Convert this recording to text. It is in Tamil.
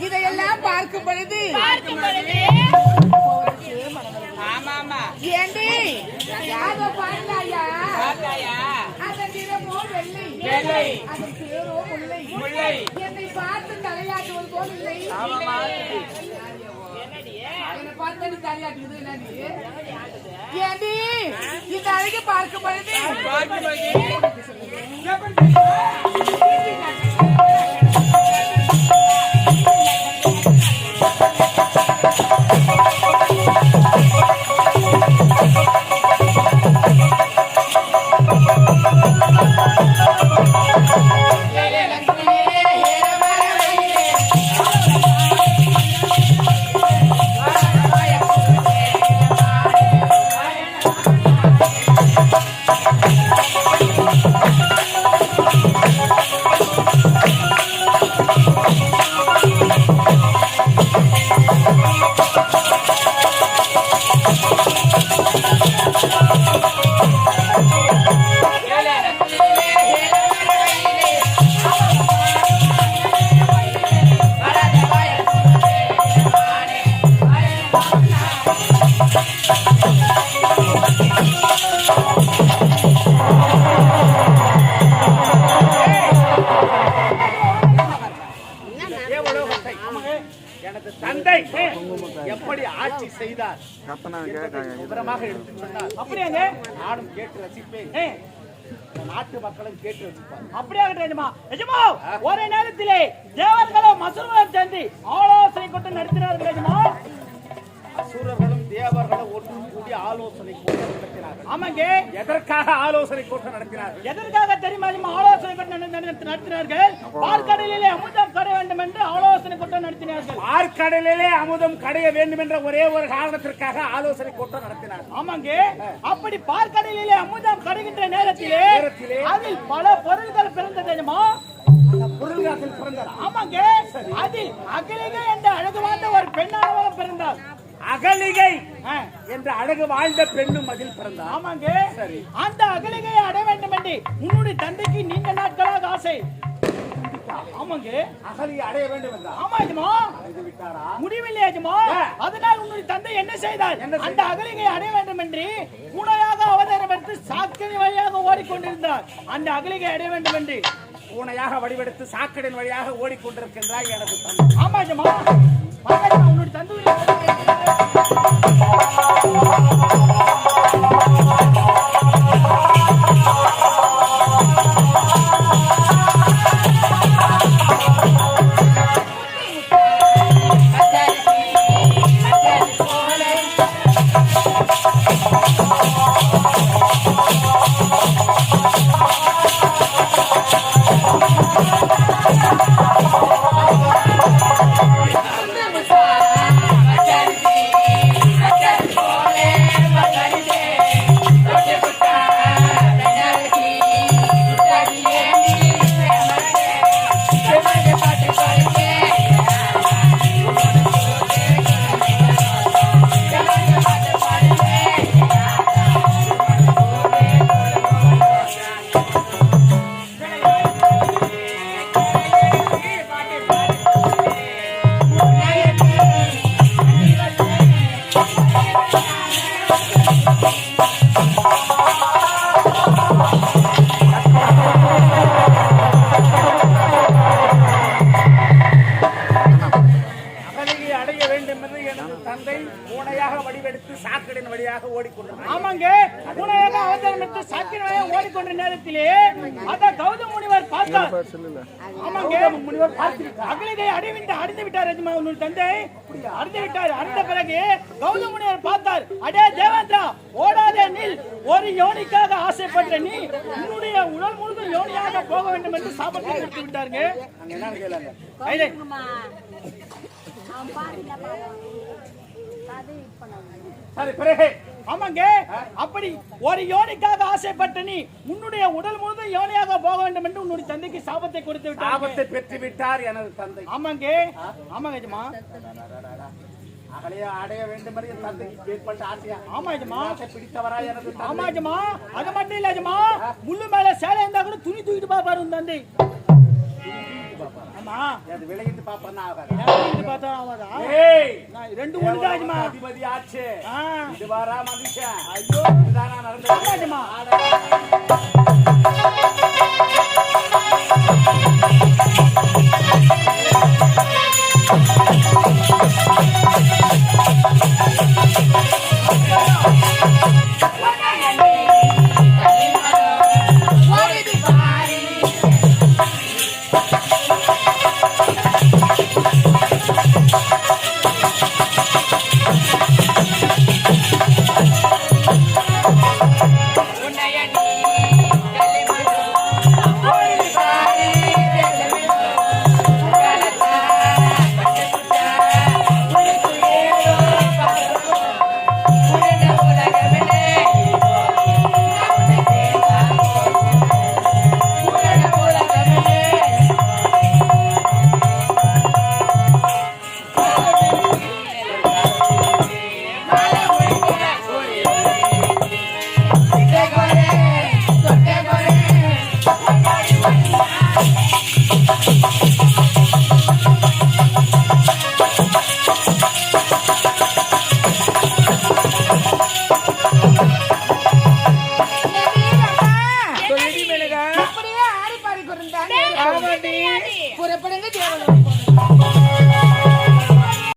இதையெல்லாம் பார்க்கும் பொழுது ஏண்டி யாரோ பாருங்கய்யா பார்த்தாயா? அதன் நிறமோ வெள்ளி வெள்ளை. அதன் பேரோ முல்லை முல்லை. என்னை பார்த்து தலையாட்டுவது போல் இல்லை ஆமாம்மா. என்னை என்னடி ஏண்டி இந்த அழகு பார்க்கும் பொழுது எனது தந்தை எப்படி ஆட்சி செய்தார் விவரமாக எடுத்துச் சொன்னார். அப்படியாங்க. நானும் கேட்டு ரசிப்பேன். நாட்டு மக்களும் கேட்டு ரசிப்பார். அப்படியாகட்டும் எஜமா. எஜமா ஒரே நேரத்திலே தேவர்களும் மசுரர்களும் சேர்ந்து ஆலோசனை கூட்டம் நடத்தினார்கள் அசுரர்களும் தேவர்களும் ஒன்று கூடி ஆலோசனை கூட்டம் நடத்தினார்கள். ஆமாங்க. எதற்காக ஆலோசனை கூட்டம் நடத்தினார்கள்? எதற்காக தெரியுமா? ஆலோசனை கூட்டம் நடத்தினார்கள்? பார்க்கடலிலே அமுதம் கட வேண்டும் என்று ஆலோசனை கூட்டம் நடத்தினார்கள். அமுதம் கடைய வேண்டும் என்ற ஒரே ஒரு காரணத்திற்காக ஆலோசனை கூட்டம் நடத்தினார்கள். ஆமாங்க. அப்படி பார்க்கடலிலே அமுதம் கடைகின்ற நேரத்திலே அதில் பல பொருள்கள் பிறந்தது அந்த பொருள்காட்டில் பிறந்தார் ஆமாங்க. அதில் அகிலிகை என்ற அழகு வாழ்ந்த ஒரு பெண்ணானவரும் பிறந்தார் அகலிகை என்ற அழகு வாழ்ந்த பெண்ணும் அதில் பிறந்தார். ஆமாங்க. சரி. அந்த அகலிகையை அடைய வேண்டும் என்று உன்னுடைய தந்தைக்கு நீண்ட நாட்களாக ஆசை. ஆமாங்க. அகலியை அடைய வேண்டும் ஆமா எஜமா. அடைந்து விட்டாரா? முடிவில்லை எஜமா. அதனால் உன்னுடைய தந்தை என்ன செய்தார்? அந்த அகலிகையை அடைய வேண்டும் என்று பூனையாக அவதாரம் எடுத்து சாக்கடை வழியாக ஓடிக்கொண்டிருந்தார். அந்த அகலிகை அடைய வேண்டும் என்று பூனையாக வடிவெடுத்து சாக்கடையின் வழியாக ஓடிக்கொண்டிருக்கின்றாய் எனது தந்தை. ஆமா எஜமா. உன்னுடைய தந்தை சாக்கடையின் வழியாக ஓடிக்கொண்டிருந்தார் ஆமாங்க. பூனையாக அவதாரம் எடுத்து சாக்கடை வழியாக ஓடிக்கொண்ட நேரத்திலே அத கௌதம முனிவர் பார்த்தார். ஆமாங்க. முனிவர் பார்த்திருக்கார். அகலிகை அடைவிட்டு அடைந்து விட்டார் எஜமா உன்னுடைய தந்தை. அடைந்து விட்டார். அடுத்த பிறகு கௌதம முனிவர் பார்த்தார். அடே தேவேந்திரா ஓடாதே நில் ஒரு யோனிக்காக ஆசைப்பட்ட நீ உன்னுடைய உடல் முழுதும் யோனியாக போக வேண்டும் என்று சாபத்தை கொடுத்து விட்டாருங்க. அங்க என்னன்னு கேளுங்க கையிலே. சரி பிறகு ஆமாங்க அப்படி ஒரு யோனிக்காக ஆசைப்பட்ட நீ உன்னுடைய உடல் முழுதும் யோனியாக போக வேண்டும் என்று உன்னுடைய தந்தைக்கு சாபத்தை கொடுத்து விட்டார் ஆபத்தை பெற்று விட்டார் எனது தந்தை. ஆமாங்க ஆமாங்க எஜமா. அகலைய அடைய வேண்டும் என்று என் தந்தைக்கு ஏற்பட்ட ஆசையா? ஆமா ஆசை பிடித்தவரா எனது ஆமா எஜமா. அது மட்டும் இல்ல எஜமா முள்ளு மேல சேலை இருந்தா கூட துணி தூக்கிட்டு பாப்பாரு தந்தை. ஆமா. அது விளையிட்டு பாப்பா ஆகாது ஏன் பார்த்தா ஏய்! நான் ரெண்டு ஒண்ணு தான் எஜமா அதிபதி ஆச்சு. இது வாரா மனுஷன். ஐயோ. இதுதானா நடந்தது. ஆமா எஜமா Thank